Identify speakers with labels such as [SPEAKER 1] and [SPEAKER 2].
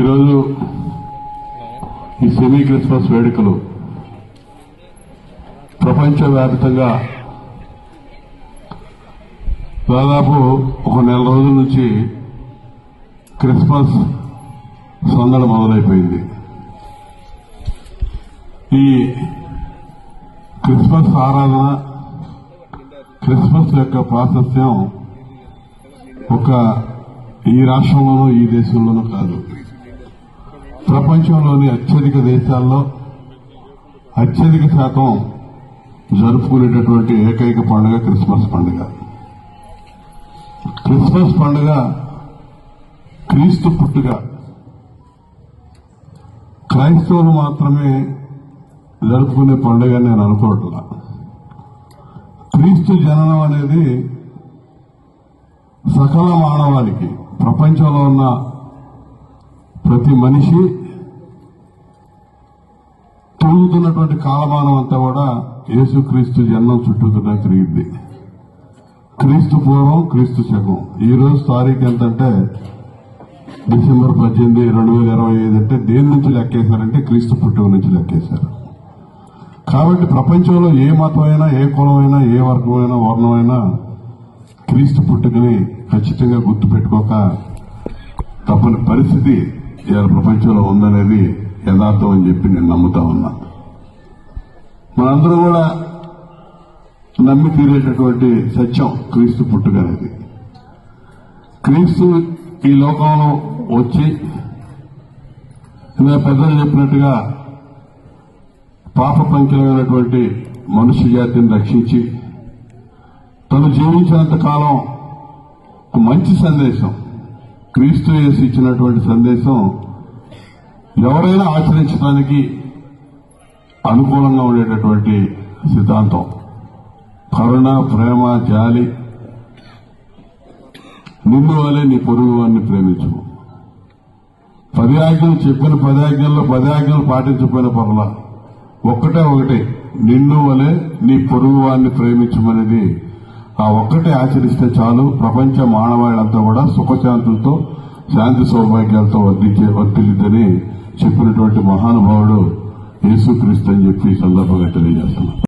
[SPEAKER 1] ఈరోజు ఈ semi Christmas వేడుకలు ప్రపంచవ్యాప్తంగా దాదాపు ఒక నెల రోజుల నుంచి క్రిస్మస్ సందడి మొదలైపోయింది. ఈ క్రిస్మస్ ఆరాధన క్రిస్మస్ యొక్క ప్రాశస్త్యం ఒక ఈ రాష్ట్రంలోనూ ఈ దేశంలోనూ కాదు. ప్రపంచంలోని అత్యధిక దేశాల్లో అత్యధిక శాతం జరుపుకునేటటువంటి ఏకైక పండుగ క్రిస్మస్ పండుగ. క్రిస్మస్ పండుగ క్రీస్తు పుట్టుక. క్రైస్తవులు మాత్రమే జరుపుకునే పండుగ నేను అనుకోవట్లా. క్రీస్తు జననం అనేది సకల మానవాళికి ప్రపంచంలో ఉన్న ప్రతి మనిషి తొలుగుతున్నటువంటి కాలమానం అంతా కూడా యేసుక్రీస్తు జన్మం చుట్టూతున్నా తిరిగింది. క్రీస్తు పూర్వం క్రీస్తు శకం. ఈ రోజు తారీఖు ఎంతంటే? డిసెంబర్ పద్దెనిమిది రెండు వేల ఇరవై ఐదు అంటే దేని నుంచి లెక్కేశారంటే క్రీస్తు పుట్టుక నుంచి లెక్కేశారు. కాబట్టి ప్రపంచంలో ఏ మతమైనా ఏ కులమైనా ఏ వర్గమైనా వర్ణమైనా క్రీస్తు పుట్టుకని ఖచ్చితంగా గుర్తుపెట్టుకోక తప్పని పరిస్థితి ఇవాళ ప్రపంచంలో ఉందనేది యథార్థం అని చెప్పి నేను నమ్ముతా ఉన్నా. మనందరూ కూడా నమ్మి తీరేటటువంటి సత్యం క్రీస్తు పుట్టుక అనేది క్రీస్తు ఈ లోకంలో వచ్చి ఇలా పెద్దలు చెప్పినట్టుగా పాప పంకిలమైనటువంటి మనుష్య జాతిని రక్షించి తను జీవించినంత కాలం ఒక మంచి సందేశం క్రీస్తు చేసి ఇచ్చినటువంటి సందేశం ఎవరైనా ఆచరించడానికి అనుకూలంగా ఉండేటటువంటి సిద్ధాంతం. కరుణ ప్రేమ జాలి నిన్ను వలె నీ పొరుగు వారిని ప్రేమించు పది ఆజ్ఞలు చెప్పిన పది ఆజ్ఞల్లో పది ఆజ్ఞలు పాటించకపోయిన పర్లా ఒక్కటే ఒకటి నిన్ను వలె నీ పొరుగు వారిని ప్రేమించమనేది ఆ ఒక్కటే ఆచరిస్తే చాలు ప్రపంచ మానవాళంతా కూడా సుఖశాంతులతో శాంతి సౌభాగ్యాలతో వర్ధించే వర్తిల్లిద్దని చెప్పినటువంటి మహానుభావుడు యేసుక్రీస్తు అని చెప్పి సందర్భంగా తెలియజేస్తున్నాం.